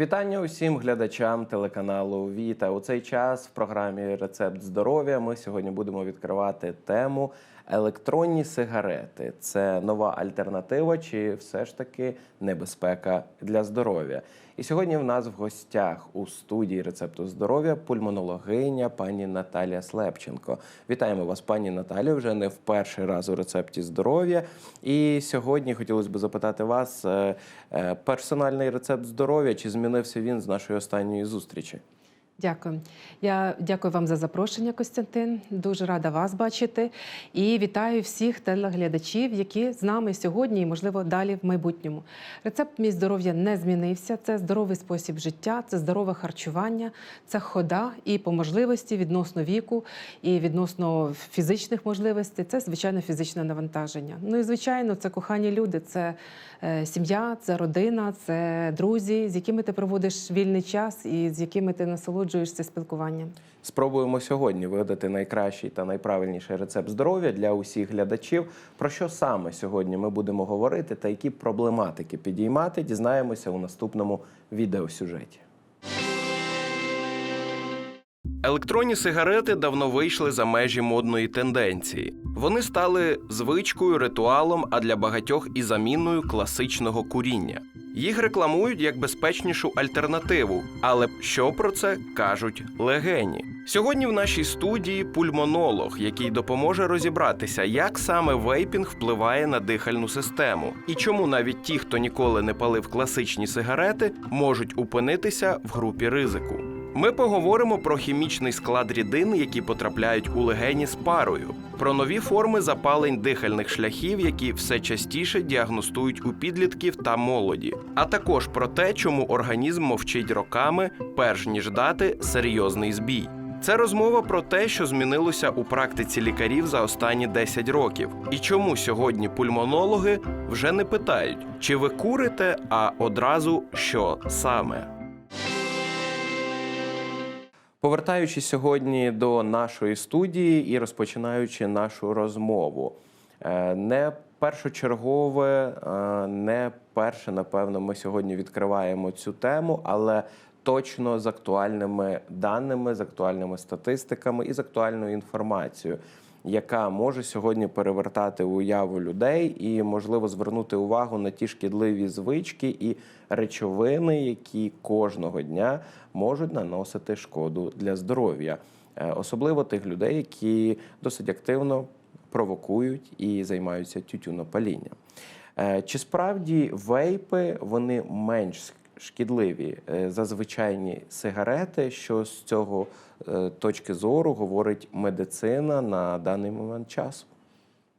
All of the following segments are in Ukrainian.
Вітання усім глядачам телеканалу Віта. У цей час в програмі Рецепт здоров'я ми сьогодні будемо відкривати тему електронні сигарети. Це нова альтернатива, чи все ж таки небезпека для здоров'я? І сьогодні в нас в гостях у студії рецепту здоров'я пульмонологиня пані Наталія Слепченко. Вітаємо вас, пані Наталію, вже не в перший раз у рецепті здоров'я. І сьогодні хотілося б запитати вас е, е, персональний рецепт здоров'я, чи змінився він з нашої останньої зустрічі? Дякую. Я дякую вам за запрошення, Костянтин. Дуже рада вас бачити. І вітаю всіх телеглядачів, які з нами сьогодні і, можливо, далі в майбутньому. Рецепт мій здоров'я не змінився. Це здоровий спосіб життя, це здорове харчування, це хода і по можливості відносно віку і відносно фізичних можливостей. Це звичайно фізичне навантаження. Ну і звичайно, це кохані люди, це е, сім'я, це родина, це друзі, з якими ти проводиш вільний час і з якими ти насолоджуєшся спілкуванням. Спробуємо сьогодні видати найкращий та найправильніший рецепт здоров'я для усіх глядачів. Про що саме сьогодні ми будемо говорити та які проблематики підіймати, дізнаємося у наступному відеосюжеті. Електронні сигарети давно вийшли за межі модної тенденції. Вони стали звичкою, ритуалом, а для багатьох і заміною класичного куріння. Їх рекламують як безпечнішу альтернативу. Але що про це кажуть легені? Сьогодні в нашій студії пульмонолог, який допоможе розібратися, як саме вейпінг впливає на дихальну систему, і чому навіть ті, хто ніколи не палив класичні сигарети, можуть опинитися в групі ризику. Ми поговоримо про хімічний склад рідин, які потрапляють у легені з парою, про нові форми запалень дихальних шляхів, які все частіше діагностують у підлітків та молоді, а також про те, чому організм мовчить роками, перш ніж дати серйозний збій. Це розмова про те, що змінилося у практиці лікарів за останні 10 років, і чому сьогодні пульмонологи вже не питають, чи ви курите, а одразу що саме. Повертаючись сьогодні до нашої студії і розпочинаючи нашу розмову, е, не першочергове, е, не перше, напевно, ми сьогодні відкриваємо цю тему, але точно з актуальними даними, з актуальними статистиками і з актуальною інформацією. Яка може сьогодні перевертати уяву людей і, можливо, звернути увагу на ті шкідливі звички і речовини, які кожного дня можуть наносити шкоду для здоров'я, Е, особливо тих людей, які досить активно провокують і займаються тютюнопалінням. Е, Чи справді вейпи вони менш шкідливі е, за звичайні сигарети? Що з цього точки зору говорить медицина на даний момент часу?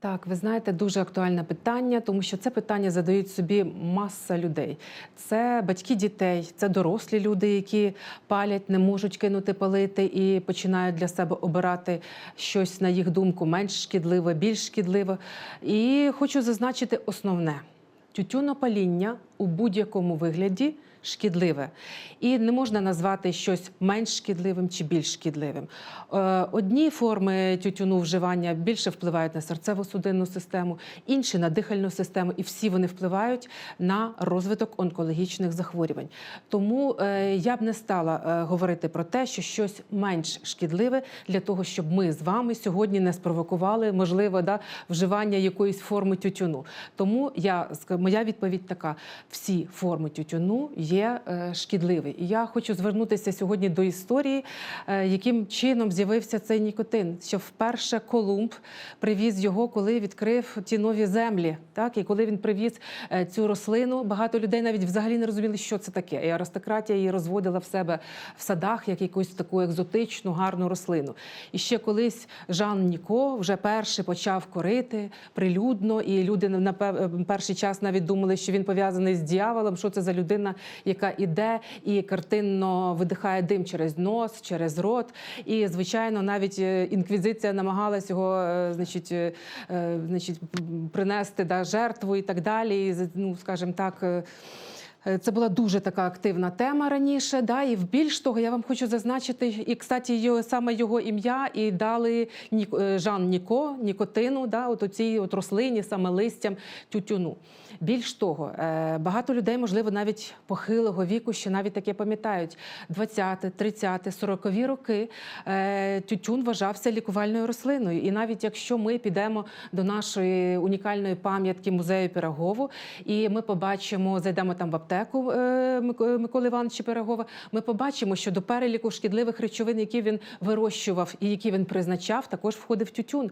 Так, ви знаєте, дуже актуальне питання, тому що це питання задають собі маса людей. Це батьки дітей, це дорослі люди, які палять, не можуть кинути палити і починають для себе обирати щось на їх думку менш шкідливе, більш шкідливе. І хочу зазначити основне: тютюнопаління у будь-якому вигляді. Шкідливе і не можна назвати щось менш шкідливим чи більш шкідливим. Е, Одні форми тютюну вживання більше впливають на серцево-судинну систему, інші на дихальну систему, і всі вони впливають на розвиток онкологічних захворювань. Тому е, я б не стала е, говорити про те, що щось менш шкідливе для того, щоб ми з вами сьогодні не спровокували можливо да, вживання якоїсь форми тютюну. Тому я моя відповідь така: всі форми тютюну е, шкідливі. І я хочу звернутися сьогодні до історії, е, яким чином з'явився цей нікотин. Що вперше Колумб привіз його, коли відкрив ті нові землі. Так і коли він привіз е, цю рослину, багато людей навіть взагалі не розуміли, що це таке. І аристократія її розводила в себе в садах як якусь таку екзотичну, гарну рослину. І ще колись Жан Ніко вже перший почав корити прилюдно, і люди на перший час навіть думали, що він пов'язаний з дьяволом, що це за людина, яка іде і картинно видихає дим через нос, через рот. І звичайно, навіть е, інквізиція намагалась його, е, значить, е, значить, принести да, жертву і так далі. І, ну, скажімо так. Це була дуже така активна тема раніше. Да, і більш того, я вам хочу зазначити, і кстати, саме його ім'я і дали Жан Ніко, нікотину, да, от оцій от рослині, саме листям тютюну. Більш того, е, багато людей, можливо, навіть похилого віку, ще навіть таке пам'ятають. 20, 30, 40 роки е, тютюн вважався лікувальною рослиною. І навіть якщо ми підемо до нашої унікальної пам'ятки музею Пирогову, і ми побачимо, зайдемо там в аптеку е, Миколи Івановича Пирогова, ми побачимо, що до переліку шкідливих речовин, які він вирощував і які він призначав, також входив тютюн.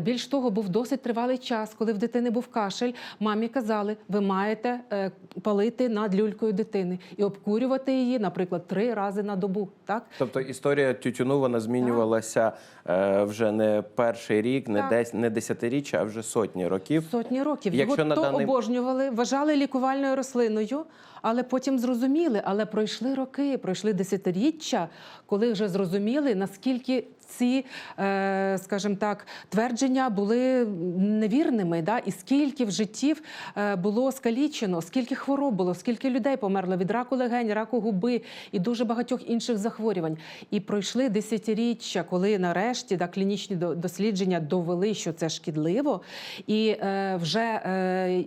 Більш того, був досить тривалий час, коли в дитини був кашель. Мамі казали, ви маєте е, палити над люлькою дитини і обкурювати її, наприклад, три рази на добу. Так Тобто історія тютюну вона змінювалася е, вже не перший рік, не Так. десь не десятиріччя, а вже сотні років. Сотні років Якщо його на то даний- обожнювали, вважали лікувальною рослиною, але потім зрозуміли. Але пройшли роки, пройшли десятиріччя, коли вже зрозуміли, наскільки ці, е, скажімо так, твердження були невірними, да? і скільки в життів е, було скалічено, скільки хвороб було, скільки людей померло від раку легень, раку губи і дуже багатьох інших захворювань. І пройшли десятиріччя, коли нарешті да, клінічні дослідження довели, що це шкідливо. І е, вже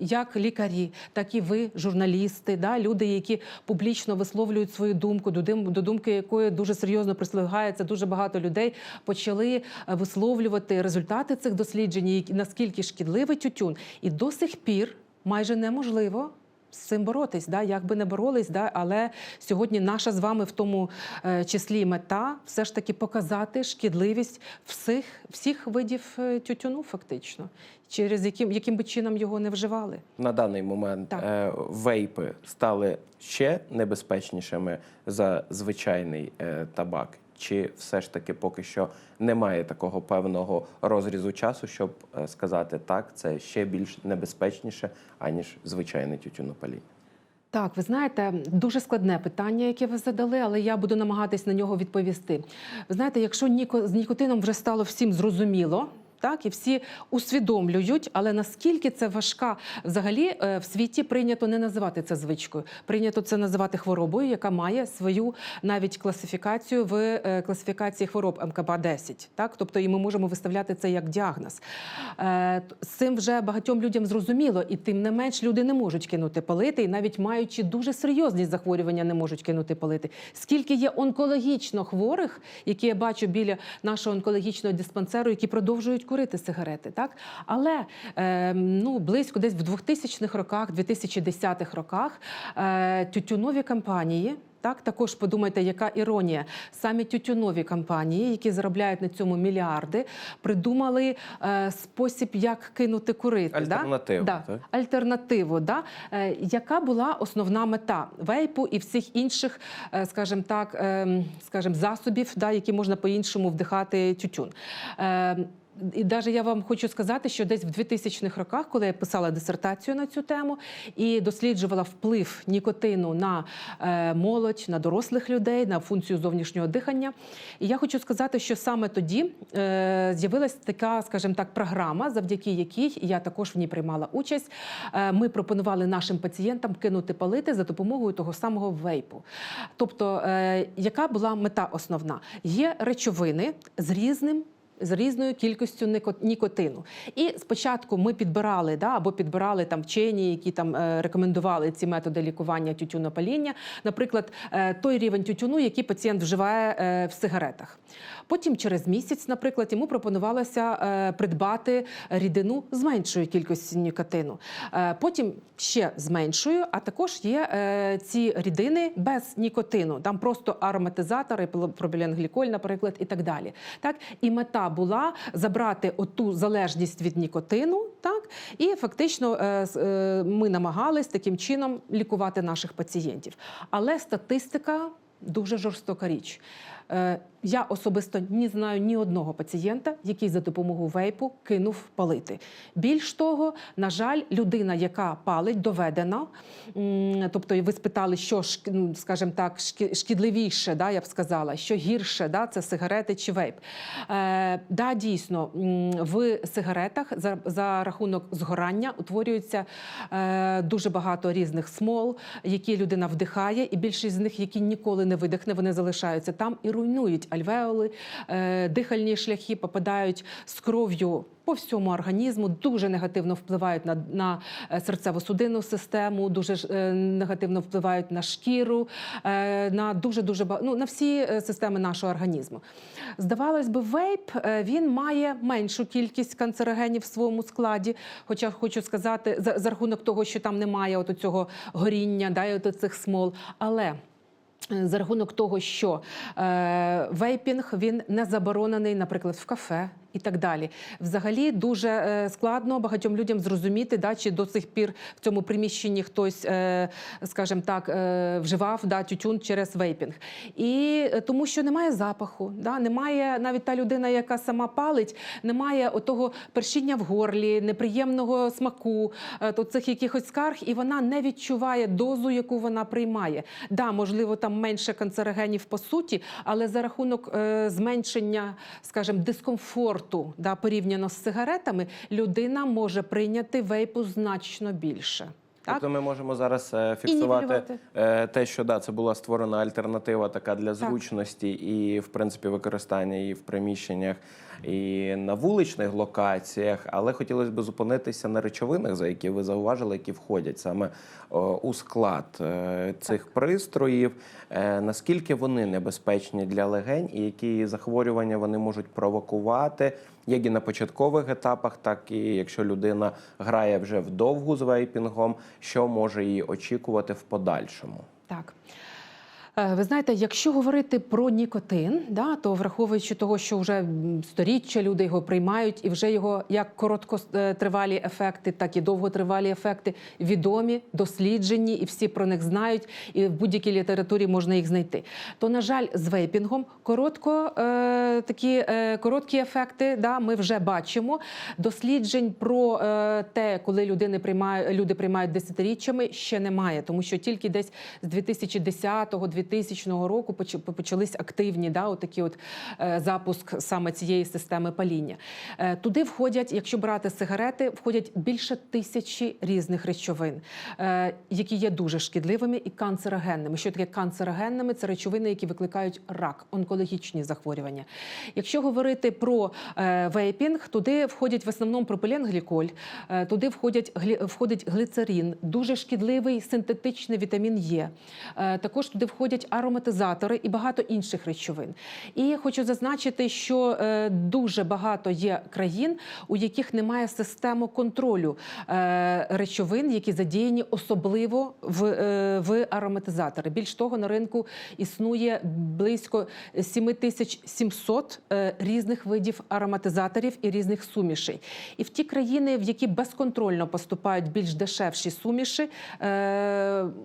як лікарі, так і ви, журналісти, да, люди, які публічно висловлюють свою думку, до, думки якої дуже серйозно прислугається дуже багато людей, почали е, висловлювати результати цих досліджень, наскільки шкідливий тютюн. І до сих пір майже неможливо. З цим боротись, да, як би не боролись, да, але сьогодні наша з вами в тому е, числі мета все ж таки показати шкідливість всіх, всіх видів е, тютюну, фактично, через яким, яким би чином його не вживали. На даний момент Так. е, вейпи стали ще небезпечнішими за звичайний табак. Чи все ж таки поки що немає такого певного розрізу часу, щоб е, сказати так, це ще більш небезпечніше, аніж звичайне тютюнопаління? Так, ви знаєте, дуже складне питання, яке ви задали, але я буду намагатись на нього відповісти. Ви знаєте, якщо ніко, з нікотином вже стало всім зрозуміло. Так, і всі усвідомлюють, але наскільки це важка взагалі е, в світі прийнято не називати це звичкою, прийнято це називати хворобою, яка має свою навіть класифікацію в е, класифікації хвороб МКБ 10 Так, тобто і ми можемо виставляти це як діагноз. Е, З цим вже багатьом людям зрозуміло, і тим не менш люди не можуть кинути палити, і навіть маючи дуже серйозні захворювання, не можуть кинути палити. Скільки є онкологічно хворих, які я бачу біля нашого онкологічного диспансеру, які продовжують курити сигарети, так але е, ну близько десь в 2000-х роках, 2010-х роках е, тютюнові компанії. Так, також подумайте, яка іронія. Самі тютюнові компанії, які заробляють на цьому мільярди, придумали е, спосіб, як кинути курити. Альтернативу, Да? так? Альтернативу. Да? Е, яка була основна мета вейпу і всіх інших, е, скажімо так, е, скажімо, засобів, да, які можна по-іншому вдихати тютюн? Е, і навіть я вам хочу сказати, що десь в 2000-х роках, коли я писала дисертацію на цю тему і досліджувала вплив нікотину на е, молодь, на дорослих людей, на функцію зовнішнього дихання. І я хочу сказати, що саме тоді е, з'явилась така, скажімо так, програма, завдяки якій я також в ній приймала участь. Е, ми пропонували нашим пацієнтам кинути палити за допомогою того самого вейпу. Тобто, яка була мета основна? Є речовини з різним з різною кількістю нікотину. І спочатку ми підбирали да, або підбирали там вчені, які там е, рекомендували ці методи лікування тютюнопаління, наприклад, е, той рівень тютюну, який пацієнт вживає е, в сигаретах. Потім через місяць, наприклад, йому пропонувалося придбати рідину з меншою кількістю нікотину. Потім ще з меншою, а також є ці рідини без нікотину. Там просто ароматизатори, пропіленгліколь, наприклад, і так далі. Так і мета була забрати оту залежність від нікотину, так і фактично е, е, ми намагались таким чином лікувати наших пацієнтів. Але статистика дуже жорстока річ. Е, Я особисто не знаю ні одного пацієнта, який за допомогою вейпу кинув палити. Більш того, на жаль, людина, яка палить, доведена. Тобто, ви спитали, що ну, скажімо так, шкідливіше, да, я б сказала, що гірше, да, це сигарети чи вейп. Е, да, дійсно, в сигаретах за, за рахунок згорання утворюється е, дуже багато різних смол, які людина вдихає, і більшість з них, які ніколи не видихне, вони залишаються там і руйнують альвеоли, е, дихальні шляхи, попадають з кров'ю. По всьому організму дуже негативно впливають на, на е, серцево-судинну систему, дуже е, негативно впливають на шкіру, е, на дуже дуже ну, на всі системи нашого організму. Здавалось би, вейп він має меншу кількість канцерогенів в своєму складі. Хоча хочу сказати, за, за рахунок того, що там немає от цього горіння, да, і от цих смол. Але за рахунок того, що е, вейпінг він не заборонений, наприклад, в кафе. І так далі, взагалі дуже е, складно багатьом людям зрозуміти, да, чи до сих пір в цьому приміщенні хтось, е, скажімо так, е, вживав да, тютюн через вейпінг. І тому, що немає запаху, да, немає навіть та людина, яка сама палить, немає отого першіння в горлі, неприємного смаку, то цих якихось скарг, і вона не відчуває дозу, яку вона приймає. Да, можливо, там менше канцерогенів по суті, але за рахунок зменшення, скажімо, дискомфорту, да, порівняно з сигаретами, людина може прийняти вейпу значно більше. Так? Тобто ми можемо зараз е, фіксувати е, те, що да, це була створена альтернатива така для зручності і, в принципі, використання її в приміщеннях і на вуличних локаціях. Але хотілося б зупинитися на речовинах, за які ви зауважили, які входять саме у склад е, цих пристроїв. Е, Наскільки вони небезпечні для легень, і які захворювання вони можуть провокувати? Як і на початкових етапах, так і якщо людина грає вже вдовгу з вейпінгом, що може її очікувати в подальшому? Так. Е, Ви знаєте, якщо говорити про нікотин, да, то враховуючи того, що вже сторіччя люди його приймають, і вже його як короткотривалі ефекти, так і довготривалі ефекти відомі, досліджені, і всі про них знають, і в будь-якій літературі можна їх знайти. То, на жаль, з вейпінгом коротко е, такі е, короткі ефекти, да, ми вже бачимо. Досліджень про е, те, коли людини приймають, люди приймають десятиріччями, ще немає, тому що тільки десь з 2010-2000 року поч- почались активні да, от, е, запуск саме цієї системи паління. Е, туди входять, якщо брати сигарети, входять більше тисячі різних речовин, е, які є дуже шкідливими і канцерогенними. Що таке канцерогенними? Це речовини, які викликають рак, онкологічні захворювання. Якщо говорити про вейпінг, туди входять в основному пропиленгліколь, туди входять входить глицерин, дуже шкідливий синтетичний вітамін. Е, також туди входять ароматизатори і багато інших речовин. І хочу зазначити, що е, дуже багато є країн, у яких немає системи контролю е, речовин, які задіяні особливо в, е, в ароматизатори. Більш того, на ринку існує близько 7700 е, різних видів ароматизаторів і різних сумішей. І в ті країни, в які безконтрольно поступають більш дешевші суміші,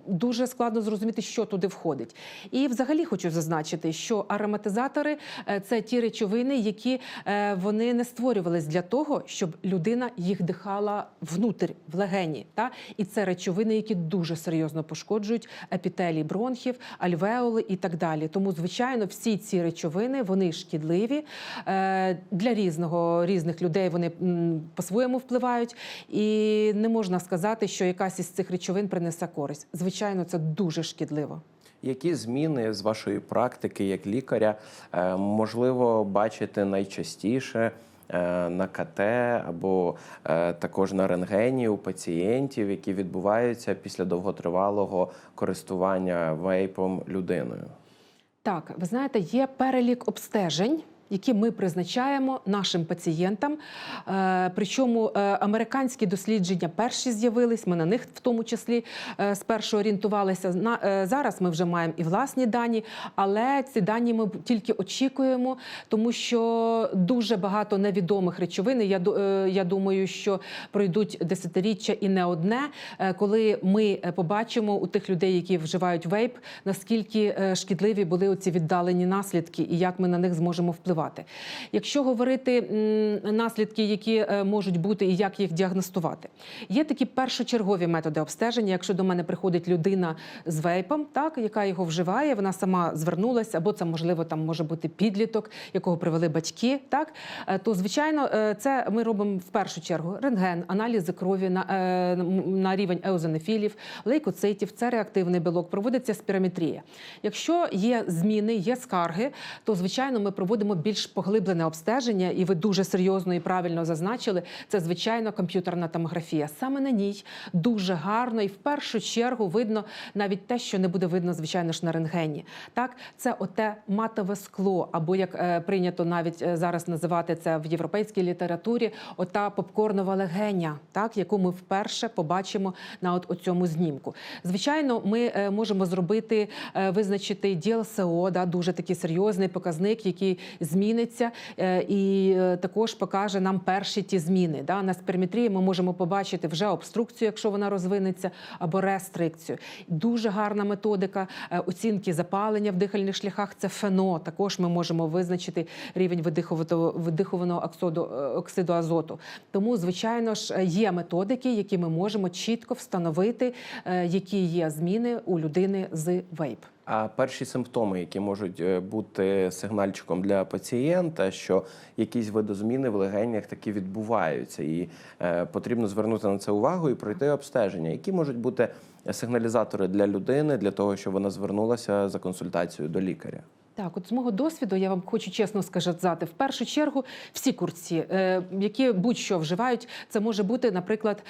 дуже складно зрозуміти, що туди входить. І взагалі хочу зазначити, що ароматизатори е, це ті речовини, які е, вони не створювались для того, щоб людина їх дихала внутрь, в легені. Та? І це речовини, які дуже серйозно пошкоджують епітелій бронхів, альвеоли і так далі. Тому, звичайно, всі ці речовини вони шкідливі е, для різного різних людей. Вони по-своєму впливають, і не можна сказати, що якась із цих речовин принесе користь. Звичайно, це дуже шкідливо. Які зміни з вашої практики як лікаря е, можливо бачити найчастіше е, на КТ або е, також на рентгені у пацієнтів, які відбуваються після довготривалого користування вейпом людиною? Так, ви знаєте, є перелік обстежень. Які ми призначаємо нашим пацієнтам. Е, Причому е, американські дослідження перші з'явились. Ми на них в тому числі е, спершу орієнтувалися. Зараз ми вже маємо і власні дані, але ці дані ми тільки очікуємо, тому що дуже багато невідомих речовин. Я я думаю, що пройдуть десятиріччя і не одне, коли ми побачимо у тих людей, які вживають вейп, наскільки шкідливі були оці віддалені наслідки і як ми на них зможемо впливати. Якщо говорити наслідки, які е, можуть бути і як їх діагностувати, є такі першочергові методи обстеження. Якщо до мене приходить людина з вейпом, так яка його вживає, вона сама звернулася, або це можливо там може бути підліток, якого привели батьки, так е, то звичайно, е, це ми робимо в першу чергу рентген, аналізи крові на, на рівень еозонофілів, лейкоцитів, це реактивний білок, проводиться спірометрія. Якщо є зміни, є скарги, то звичайно ми проводимо більш поглиблене обстеження, і ви дуже серйозно і правильно зазначили. Це звичайно комп'ютерна томографія. Саме на ній дуже гарно і в першу чергу видно навіть те, що не буде видно, звичайно ж, на рентгені. Так, це оте матове скло, або як е, прийнято навіть е, зараз називати це в європейській літературі, ота попкорнова легеня, так яку ми вперше побачимо на от цьому знімку. Звичайно, ми е, можемо зробити визначити DLCO, да, дуже такий серйозний показник, який зміниться, е, і е, також покаже нам перші ті зміни. На спермітрії ми можемо побачити вже обструкцію, якщо вона розвинеться, або рестрикцію. Дуже гарна методика е, оцінки запалення в дихальних шляхах. Це фено. Також ми можемо визначити рівень видихованого, оксиду, азоту. Тому, звичайно ж, є методики, які ми можемо чітко встановити, які є зміни у людини з вейп. А перші симптоми, які можуть е, бути сигнальчиком для пацієнта, що якісь видозміни в легенях таки відбуваються, і е, потрібно звернути на це увагу і пройти обстеження. Які можуть бути сигналізатори для людини для того, щоб вона звернулася за консультацією до лікаря? Так, от з мого досвіду я вам хочу чесно сказати, в першу чергу всі курці, е, які будь-що вживають, це може бути, наприклад,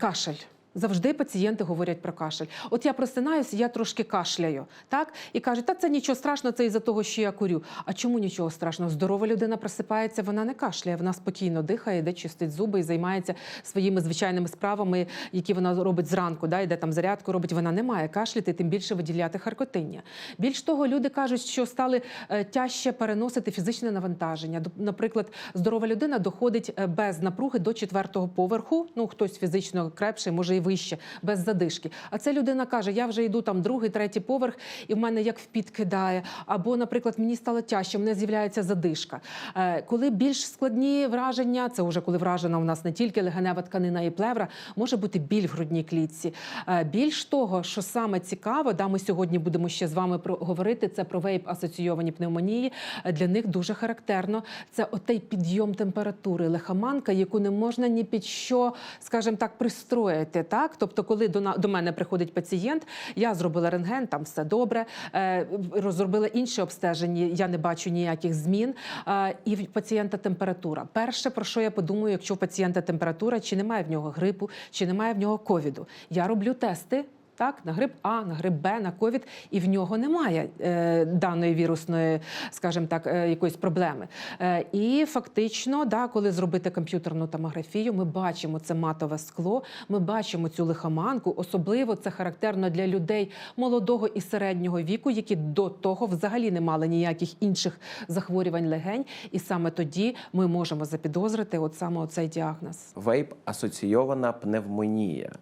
кашель. Завжди пацієнти говорять про кашель. От я просинаюся, я трошки кашляю, так і кажуть, та це нічого страшного, це із-за того, що я курю. А чому нічого страшного? Здорова людина просипається, вона не кашляє, вона спокійно дихає, йде чистить зуби і займається своїми звичайними справами, які вона робить зранку. Да, йде там зарядку, робить. Вона не має кашляти, тим більше виділяти харкотиння. Більш того, люди кажуть, що стали е, тяжче переносити фізичне навантаження. Наприклад, здорова людина доходить е, без напруги до четвертого поверху. Ну хтось фізично крепший, може і вище, без задишки. А це людина каже: я вже йду там другий, третій поверх, і в мене як впід кидає. Або, наприклад, мені стало тяжче, мене з'являється задишка. Е, Коли більш складні враження, це вже коли вражена у нас не тільки легенева тканина і плевра, може бути біль в грудній клітці. Е, Більш того, що саме цікаво, да, ми сьогодні будемо ще з вами говорити. Це про вейп асоційовані пневмонії. Е, Для них дуже характерно. Це отей підйом температури, лихоманка, яку не можна ні під що, скажімо так, пристроїти. Так, тобто, коли до до мене приходить пацієнт, я зробила рентген, там все добре. е, Розробила інше обстеження, я не бачу ніяких змін. е, І в пацієнта температура. Перше, про що я подумаю, якщо у пацієнта температура, чи немає в нього грипу, чи немає в нього ковіду. Я роблю тести. Так, на грип А, на грип Б, на ковід, і в нього немає е, даної вірусної, скажімо так, е, якоїсь проблеми. Е, і фактично, да, коли зробити комп'ютерну томографію, ми бачимо це матове скло, ми бачимо цю лихоманку. Особливо це характерно для людей молодого і середнього віку, які до того взагалі не мали ніяких інших захворювань легень. І саме тоді ми можемо запідозрити от саме оцей діагноз. Вейп асоційована пневмонія.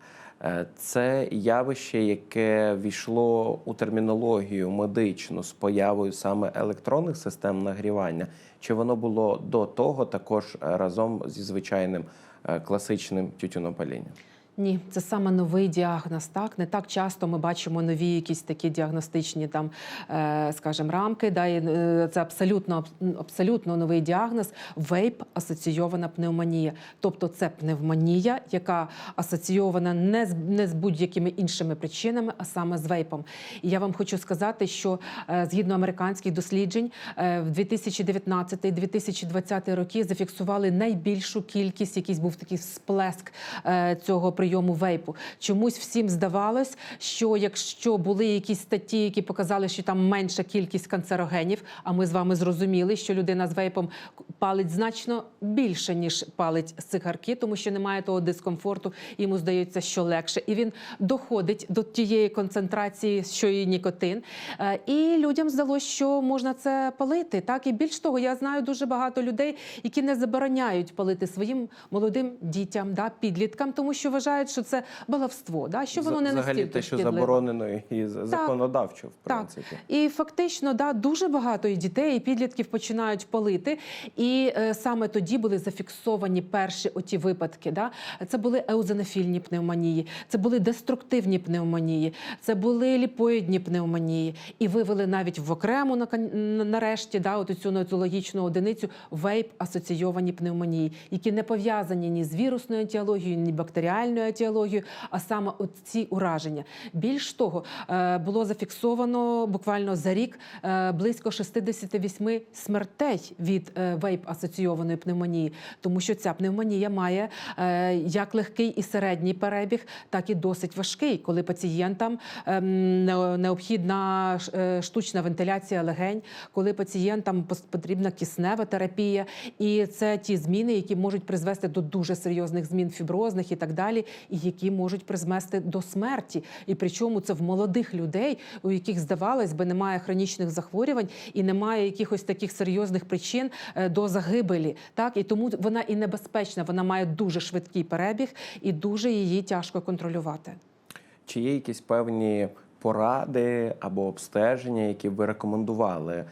Е, Це явище, яке війшло у термінологію медичну з появою саме електронних систем нагрівання, чи воно було до того також разом зі звичайним е, класичним тютюнопалінням? Ні, це саме новий діагноз. Так не так часто ми бачимо нові якісь такі діагностичні там, е, скажімо, рамки. Да, і, е, це абсолютно абсолютно новий діагноз. Вейп асоційована пневмонія. Тобто це пневмонія, яка асоційована не з не з будь-якими іншими причинами, а саме з вейпом. І я вам хочу сказати, що е, згідно американських досліджень, в 2019-2020 роки зафіксували найбільшу кількість, якийсь був такий сплеск е, цього прийому прийому вейпу. Чомусь всім здавалось, що якщо були якісь статті, які показали, що там менша кількість канцерогенів, а ми з вами зрозуміли, що людина з вейпом палить значно більше, ніж палить з цигарки, тому що немає того дискомфорту, йому здається, що легше. І він доходить до тієї концентрації, що і нікотин. Е, І людям здалося, що можна це палити. Так і більш того, я знаю дуже багато людей, які не забороняють палити своїм молодим дітям, да, підліткам, тому що вважають, що це баловство, да, що воно не Взагалі те, що шкідливо. заборонено і законодавчо, в Так. принципі. І фактично, да, дуже багато і дітей, і підлітків починають палити. І е, саме тоді були зафіксовані перші оті випадки. Да? Це були еозинофільні пневмонії, це були деструктивні пневмонії, це були ліпоїдні пневмонії. І вивели навіть в окрему на нарешті да, от цю нозологічну одиницю вейп-асоційовані пневмонії, які не пов'язані ні з вірусною етіологією, ні бактеріальною етіологією, а саме ці ураження. Більш того, е, було зафіксовано буквально за рік е, близько 68 смертей від е, вейп-асоційованої пневмонії, тому що ця пневмонія має як легкий і середній перебіг, так і досить важкий, коли пацієнтам ем, необхідна штучна вентиляція легень, коли пацієнтам потрібна киснева терапія, і це ті зміни, які можуть призвести до дуже серйозних змін фіброзних і так далі, і які можуть призвести до смерті. І причому це в молодих людей, у яких здавалось би немає хронічних захворювань і немає якихось таких серйозних причин е, до загибелі. Так і тому вона і небезпечна. Вона має дуже швидкий перебіг і дуже її тяжко контролювати. Чи є якісь певні поради або обстеження, які ви рекомендували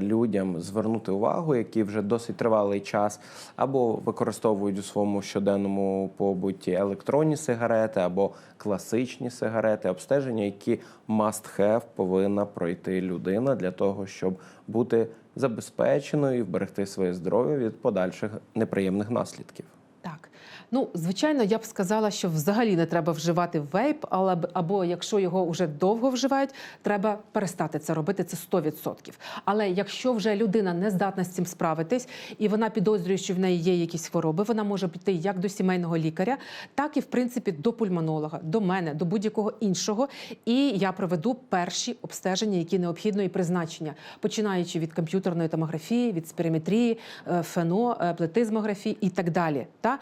людям звернути увагу, які вже досить тривалий час або використовують у своєму щоденному побуті електронні сигарети, або класичні сигарети, обстеження, які must have повинна пройти людина для того, щоб бути забезпеченою і вберегти своє здоров'я від подальших неприємних наслідків. Так, ну звичайно, я б сказала, що взагалі не треба вживати вейп, але або якщо його вже довго вживають, треба перестати це робити. Це 100%. Але якщо вже людина не здатна з цим справитись, і вона підозрює, що в неї є якісь хвороби, вона може піти як до сімейного лікаря, так і в принципі до пульмонолога, до мене, до будь-якого іншого. І я проведу перші обстеження, які необхідно і призначення, починаючи від комп'ютерної томографії, від спірометрії, е, фено, плетизмографії і так далі. Та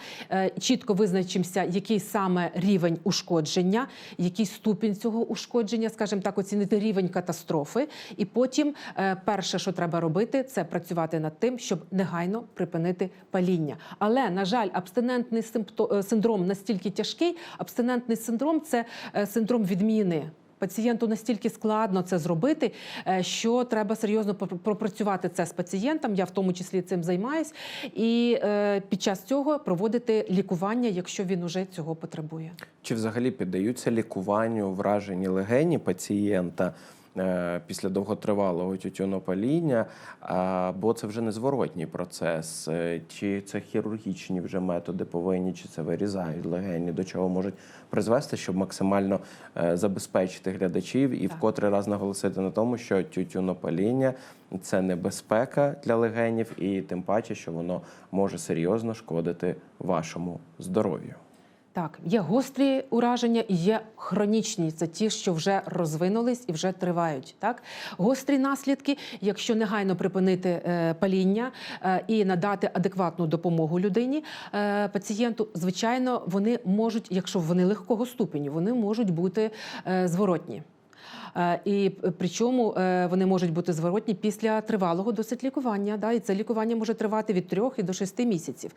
чітко визначимося, який саме рівень ушкодження, який ступінь цього ушкодження, скажімо так, оцінити рівень катастрофи. І потім е, перше, що треба робити, це працювати над тим, щоб негайно припинити паління. Але на жаль, абстинентний е, синдром настільки тяжкий. Абстинентний синдром це е, синдром відміни. Пацієнту настільки складно це зробити, е, що треба серйозно пр- пропрацювати це з пацієнтом. Я в тому числі цим займаюсь, і е, під час цього проводити лікування, якщо він уже цього потребує. Чи взагалі піддаються лікуванню вражені легені пацієнта після довготривалого тютюнопаління? Бо це вже незворотній процес. Е, Чи це хірургічні вже методи повинні, чи це вирізають легені, до чого можуть призвести, щоб максимально е, забезпечити глядачів і Так. вкотре раз наголосити на тому, що тютюнопаління це небезпека для легенів, і тим паче, що воно може серйозно шкодити вашому здоров'ю. Так, є гострі ураження є хронічні. Це ті, що вже розвинулись і вже тривають. Так, гострі наслідки, якщо негайно припинити е, паління е, і надати адекватну допомогу людині, е, пацієнту, звичайно, вони можуть, якщо вони легкого ступеню, вони можуть бути зворотні. Е, І причому е, вони можуть бути зворотні після тривалого досить лікування. Да? І це лікування може тривати від 3 і до 6 місяців.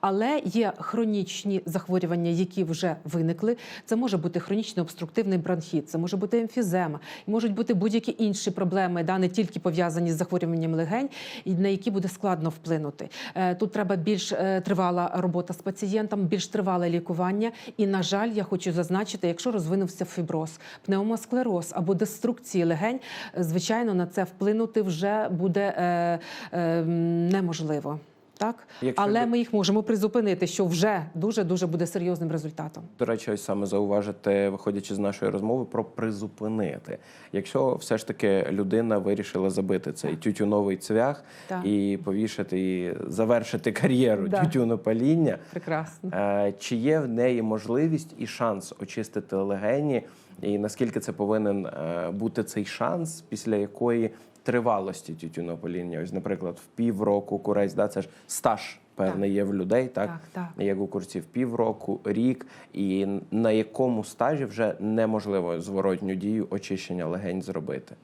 Але є хронічні захворювання, які вже виникли. Це може бути хронічний обструктивний бронхіт, це може бути емфізема, можуть бути будь-які інші проблеми, да? не тільки пов'язані з захворюванням легень, і на які буде складно вплинути. Е, Тут треба більш е, тривала робота з пацієнтом, більш тривале лікування. І, на жаль, я хочу зазначити, якщо розвинувся фіброз, пневмосклероз або деструкції легень, звичайно, на це вплинути вже буде е, е, неможливо. Так, Якщо але ми їх можемо призупинити, що вже дуже дуже буде серйозним результатом. До речі, ось саме зауважити, виходячи з нашої розмови, про призупинити. Якщо все ж таки людина вирішила забити цей тютюновий цвях Так. і повішати і завершити кар'єру Да. тютюнопаління, Прекрасно. Е, Чи є в неї можливість і шанс очистити легені, і наскільки це повинен е, бути цей шанс, після якої тривалості тютюнопаління? Ось, наприклад, в півроку курець, да, це ж стаж певний є в людей, так? Так, так. Як у курців півроку, рік, і на якому стажі вже неможливо зворотню дію очищення легень зробити.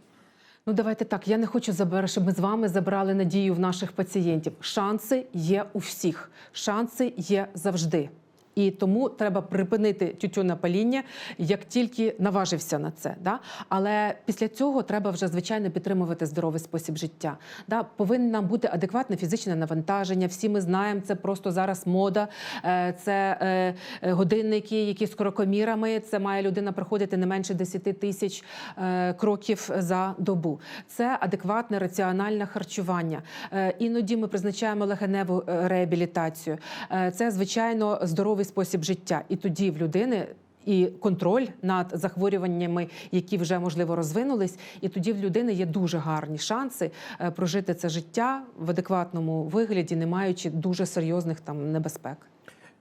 Ну давайте так. Я не хочу забирати, щоб ми з вами забрали надію в наших пацієнтів. Шанси є у всіх. Шанси є завжди. І тому треба припинити тютюнопаління, як тільки наважився на це. Да? Але після цього треба вже звичайно підтримувати здоровий спосіб життя. Да? Повинно бути адекватне фізичне навантаження. Всі ми знаємо, це просто зараз мода, Е, це е, е, годинники, які з крокомірами. Це має людина проходити не менше 10 тисяч кроків за добу. Це адекватне раціональне харчування. Іноді ми призначаємо легеневу реабілітацію. Це звичайно здоровий спосіб життя. І тоді в людини. І контроль над захворюваннями, які вже можливо розвинулись, і тоді в людини є дуже гарні шанси е, прожити це життя в адекватному вигляді, не маючи дуже серйозних там небезпек.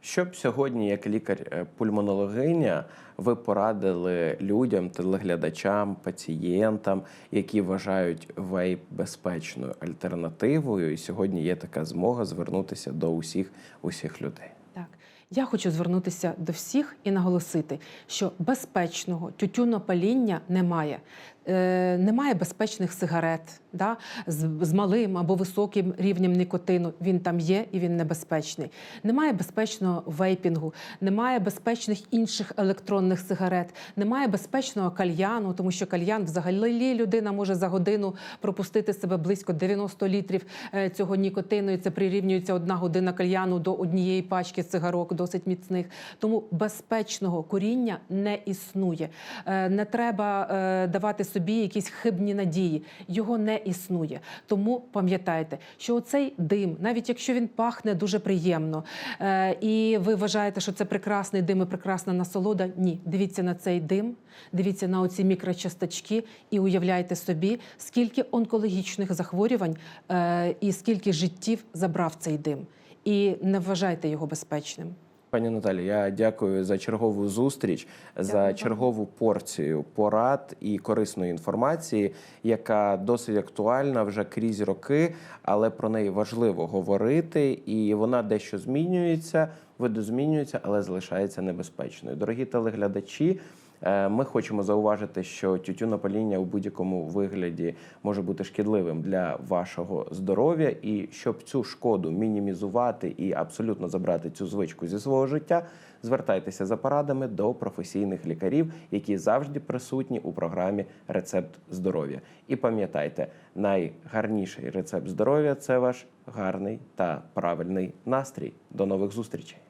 Що б сьогодні, як лікар-пульмонологиня, ви порадили людям, телеглядачам, пацієнтам, які вважають вейп безпечною альтернативою, і сьогодні є така змога звернутися до усіх усіх людей. Я хочу звернутися до всіх і наголосити, що безпечного тютюнопаління немає. Е, немає безпечних сигарет да, з, з малим або високим рівнем нікотину. Він там є і він небезпечний. Немає безпечного вейпінгу, немає безпечних інших електронних сигарет, немає безпечного кальяну, тому що кальян взагалі людина може за годину пропустити себе близько 90 літрів е, цього нікотину, і це прирівнюється одна година кальяну до однієї пачки цигарок, досить міцних. Тому безпечного куріння не існує. Е, Не треба давати собі якісь хибні надії. Його не існує. Тому пам'ятайте, що цей дим, навіть якщо він пахне дуже приємно, е, і ви вважаєте, що це прекрасний дим і прекрасна насолода. Ні, дивіться на цей дим, дивіться на оці мікрочасточки і уявляйте собі, скільки онкологічних захворювань е, і скільки життів забрав цей дим. І не вважайте його безпечним. Пані Наталі, я дякую за чергову зустріч, за чергову порцію порад і корисної інформації, яка досить актуальна вже крізь роки, але про неї важливо говорити, і вона дещо змінюється, видозмінюється, але залишається небезпечною. Дорогі телеглядачі. Е, Ми хочемо зауважити, що тютюнопаління у будь-якому вигляді може бути шкідливим для вашого здоров'я, і щоб цю шкоду мінімізувати і абсолютно забрати цю звичку зі свого життя, звертайтеся за порадами до професійних лікарів, які завжди присутні у програмі Рецепт здоров'я. І пам'ятайте, найгарніший рецепт здоров'я це ваш гарний та правильний настрій. До нових зустрічей.